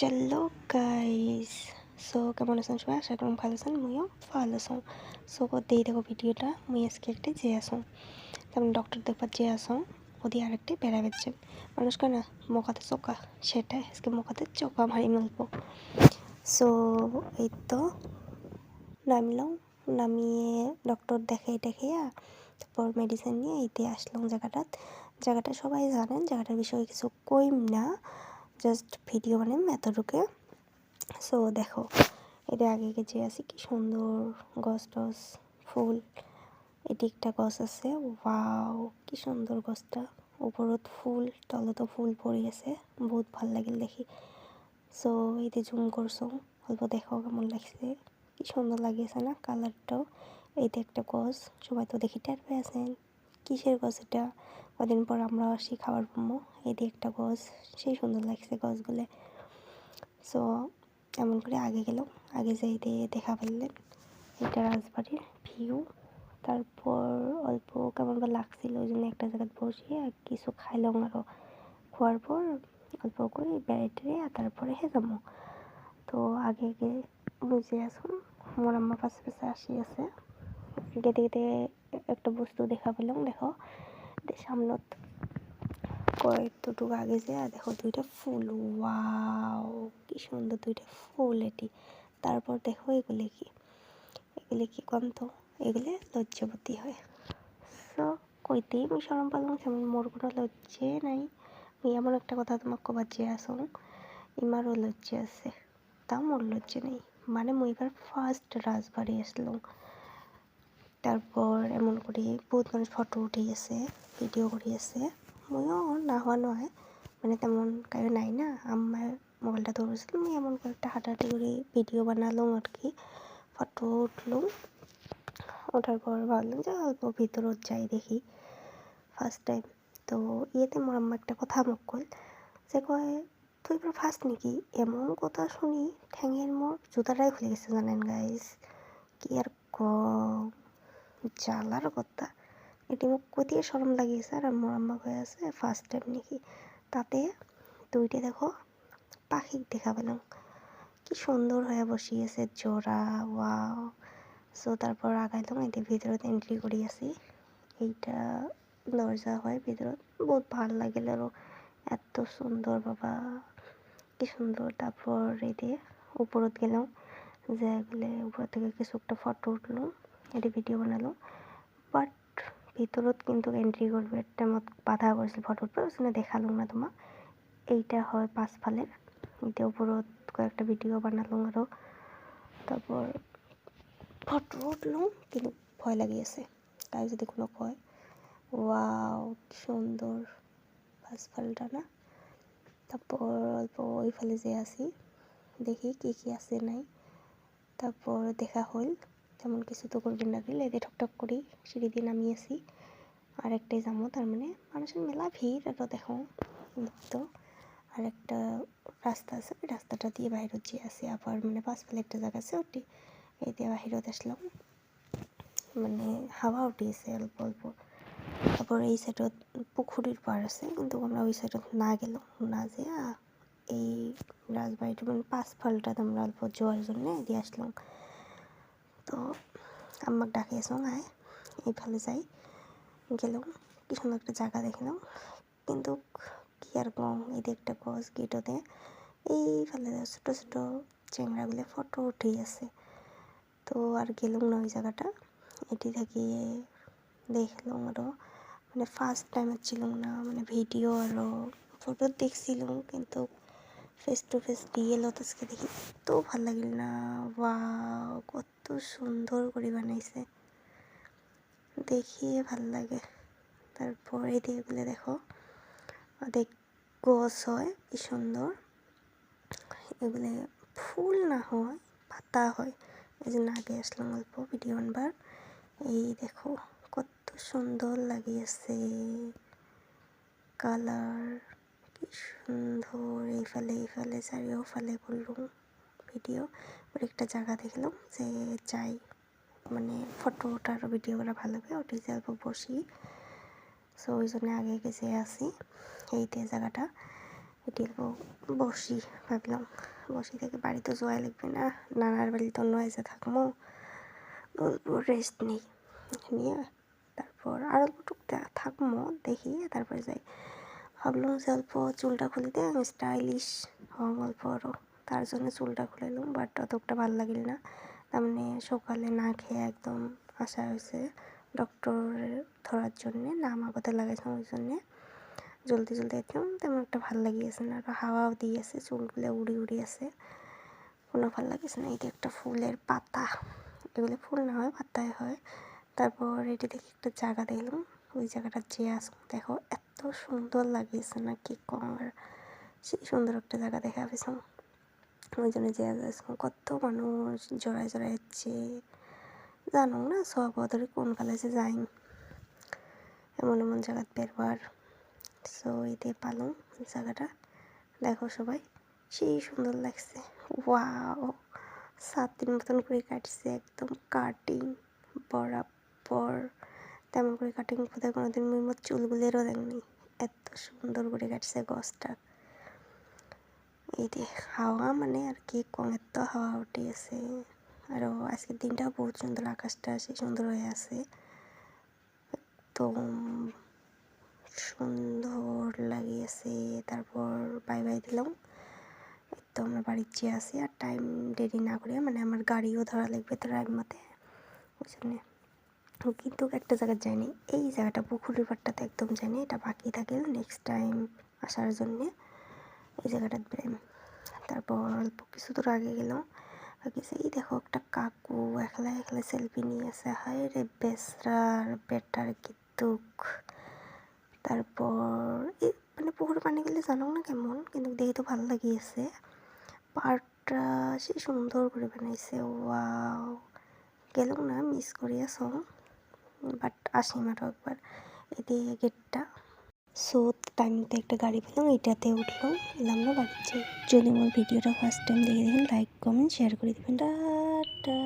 চলো guys so কেমন আছেন সবাই? আশা করুন ভালো আছেন মুইও ভালো আছো। সো দেই দেখো ভিডিওটা, মুই আজকে একটা যে আসো তেমন ডক্টর দেখবার যে আসো ওদি আরেকটি বেড়া বেচছে মানুষ না মোকাতে চোকা সেটাই। আজকে মোকাতে চোকা মারি মেলবো সো এই তো নামলাম, নামিয়ে ডক্টর দেখে দেখাইয়া তারপর মেডিসিন নিয়ে এইতে আসলাম জায়গাটাত। জায়গাটা সবাই জানেন, জায়গাটার বিষয়ে কিছু কইম না। জাস্ট ভিডিও মানে এতটুকু। সো দেখো, এটা আগে যে আছে কি সুন্দর গছ টস ফুল। এটি একটা গছ আছে ওয়াও কি সুন্দর গছটা। ওপৰত ফুল, তলতো ফুল পৰি আছে, বহুত ভালো লাগিল দেখি। সো এটি জুম করছ, অল্প দেখো কেমন লাগছে। কি সুন্দর লাগিয়েছে না কালারটাও এইটা একটা গছ, সবাই তো দেখি, টের পেয়ে আছেন। কিসের গছ এটা? কদিন পর আমরা আসি খাবার পাবো। এটি একটা গছ, সেই সুন্দর লাগছে গছগুলো। সো এমন করে আগে গেলাম। আগে যাই দিয়ে দেখা পারলেন এটা রাজবাড়ির ভিউ তারপর অল্প কেমন করে লাগছিল, ওই জন্য একটা জায়গায় বসে আর কিছু খাইলাম আরও খোয়ার পর অল্প করে বেড়াইতে তারপরে হে যাব। তো আগে আগে বুঝে আসুন মোর আম্মা পাশে পাশে আসি আছে গেতে গেতে একটা বস্তু দেখা পেলাম, দেখো। সামনত কয়েকটুকু আগে যে দেখো দুইটা ফুল। ওয়াও, কি সুন্দর দুইটা ফুল এটি। তারপর দেখো এগুলি কি? এগুলি কি কম তো এগুলি লজ্জাবতী হয়। সো, কইতেই আমি সরম পালাম যেমন মোর কোনো লজ্জে নাই। আমি এমন একটা কথা তোমাকে কবার যে আসো ইমারও লজ্জে আছে তা মোর লজ্জে নেই। মানে মই এবার ফার্স্ট রাজবাড়ি আসলাম। তারপর এমন করে বহুত মানুষ ফটো উঠে আছে ভিডিও করে আছে ময়ও না হওয়া নয় মানে তেমন কারও নাই না। আমার মোবাইলটা ধরেছিল আমি এমন কয়েকটা হাঁটাহাঁটি করে ভিডিও বানালাম আর কি ফটো উঠলাম। ওঠার পর ভাবলাম যে, অল্প ভিতরত যাই দেখি ফার্স্ট টাইম তো ইয়েতে মোর আম্মা একটা কথা মুখ কল যে কয়, তুই এবার ফার্স্ট নাকি? এমন কথা শুনি ঠ্যাঙের মোর জুতাটাই খুলে গেছে জানেন গাইস কি আর কম। জ্বালার কথা। এটি মোক কতিয়ে সরম লাগিয়েছে আর মোর আম্মা হয়ে আছে ফার্স্ট টাইম নাকি। তাতে দুইটা দেখো, পাখি দেখা পেলাম কি সুন্দর হয়ে বসিয়েছে জোড়া ওয়াও সো তারপর আগাইলাম এদের ভিতৰত এন্ট্রি আছি এইটা দরজা হয় ভিতৰত বহুত ভালো লাগিল আৰু এত সুন্দর, বাবা। কি সুন্দর। তারপর এতে উপরত গেলাম, যে গেলে উপর থেকে কিছু একটা ফটো উঠল। এটি ভিডিও বানালো। বাট ভিতৰত কিন্তু এন্ট্রি করবে একটা মত বাধা কৰিছিল ফটোত ওই দেখাল না তোমাক এইটা হয় পাঁচফালের এটা উপরত কয়েকটা ভিডিও বানালাম আরও তারপর ফটো উঠলাম কিন্তু ভয় লাগিয়েছে। তাই যদি কোনো কয় ওয়াও সুন্দর পাঁচফালটা না? তারপর অল্প ওইফালে যে আসি, দেখি কি কি আছে নাই। তারপর দেখা হল তেমন কিছু তো করবেন না দিলে এদের ঠকঠক করি সিঁড়ি দিয়ে নামিয়েছি আর একটাই যাব, তার মানে মানুষের মেলা ভিড়, এটা দেখো তো আর একটা রাস্তা আছে, ওই রাস্তাটা দিয়ে বাইরে যে আছে আবার মানে পাঁচপালে একটা জায়গা আছে ওটি, এই দিয়ে বাহিরত আসলাম। মানে হাওয়া উঠিয়েছে অল্প অল্প। তারপর এই সাইডত পুখুরির পার আছে, কিন্তু আমরা ওই সাইডত না গেলাম, না যে এই রাজবাড়িটা মানে পাঁচ ফালটাতে আমরা অল্প জোয়ার জন্য দিয়ে আসলাম। তো আমাকে ডাকিয়েছ আয় এইফালে যাই। গেলাম, কি সুন্দর একটা জায়গা দেখলাম। কিন্তু কি আর কম, এই একটা গছ গেটতে। এইফালে ছোটো ছোটো চেংড়াগুলো ফটো উঠেই আছে। তো আর গেলাম না ওই জায়গাটা। এটি থেকে দেখলাম আরও মানে ফার্স্ট টাইম ছিলাম না মানে ভিডিও আরও ফটো দেখছিলাম, কিন্তু ফেস টু ফেস রিয়েল আজকে দেখি, তো ভালো লাগিল না। বা কত সুন্দর করে বানাইছে। দেখিয়ে ভালো লাগে। তারপর এদিকে দেখো অনেক গছ হয়, কি সুন্দর। এগুলো ফুল না হয়, পাতা হয়। এই জন্য আগে আসলাম অল্প ভিডিও আনবার। এই দেখো, কত সুন্দর লাগিয়েছে। কালার, কি সুন্দর। এইফালে এইফালে, চারিওফালে বললুম ভিডিও। ওর একটা জায়গা দেখলাম যে যাই মানে ফটো ওঠার ভিডিও করা ভালো হবে ওটি অল্প বসি। সো ওই জন্য আগে গেছে আসি এইতে জায়গাটা, এটি বসি ভাবলাম। বসি থেকে বাড়ি তো যাওয়া লাগবে না, নানার বাড়ি তো নয় যে থাকব রেস্ট নেই। নিয়ে তারপর আর অল্প টুকটা থাকব, দেখি, তারপর যাই। ভাবলাম যে অল্প চুলটা খুলে দিয়ে আমি স্টাইলিশ হম অল্প আরও তার জন্য চুলটা খুলে নিলাম বাট অতটা ভালো লাগিল না। তার মানে সকালে না খেয়ে একদম আসা হয়েছে ডক্টর ধরার জন্যে নাম আপাতত লাগাইছিলাম ওই জন্যে। জলদি জলদি একদম তেমন একটা ভালো লাগিয়েছে না, আর হাওয়াও দিয়েছে, চুলগুলো উড়ি উড়ি আছে। কোনো ভালো লাগিয়েছে না এটা একটা ফুলের পাতা। এগুলো ফুল না হয়, পাতায় হয়। তারপর এটি দেখি একটা জায়গা দেখলাম, ওই জায়গাটা যে আসুন দেখো এত সুন্দর লাগিয়েছে না, কি কম আর। সেই সুন্দর একটা জায়গা দেখা পেয়েছিলাম ওই জন্য যে কত মানুষ জড়ায় জড়ায় যাচ্ছে। জানো না সব ওদের কোন কলেজে যাই। এমন এমন জায়গাত বেরবার সো এতে পালাম জায়গাটা। দেখো সবাই, সেই সুন্দর লাগছে। ওয়াও সাত দিন মতন করে কাটছে, একদম কাটিং বরাবর। তেমন করে কাটিং কোথায় কোনো দিন মোর চুলগুলোরও দেখনি। এত সুন্দর করে কাটছে গছটা যে হাওয়া মানে আর কি কম এত হাওয়া উঠে আছে আরও আজকের দিনটাও বহুত সুন্দর, আকাশটা সেই সুন্দর হয়ে আছে। একদম সুন্দর লাগিয়েছে। তারপর বাই বাই দিলাম। তো আমরা বাড়ির চেয়ে আসি আর টাইম দেরি না করে মানে আমার গাড়িও ধরা লাগবে তো রাগ মতে ওই জন্যে। কিন্তু একটা জায়গায় যাইনি এই জায়গাটা পুকুরের পাড়টাতে একদম যাইনি এটা বাকি থাকে নেক্সট টাইম আসার জন্যে। ওই জায়গাটা বেরাইম তারপর অল্প কিছু দূর আগে গেলাম। গেছে এই দেখো একটা কাকু একলা একলা সেলফি নিয়ে আছে হায় রে বেসরার, বেটার কি দুঃখ। তারপর এই মানে পুকুরে পানি গেলে জানো না কেমন, কিন্তু দেখে তো ভালো লাগিয়েছে। পার্কটা সে সুন্দর করে বানাইছে, ওয়াও। গেলাম না মিস করিয়া সব বাট আসি মারো একবার। এদিকে গেটটা। সো টাইমতে একটা গাড়ি পেলাম এটাতে উঠলাম, এলাম না বাড়ির যদি আমার ভিডিওটা ফার্স্ট টাইম দেখে দেখেন লাইক কমেন্ট শেয়ার করে দেবেন। টাটা!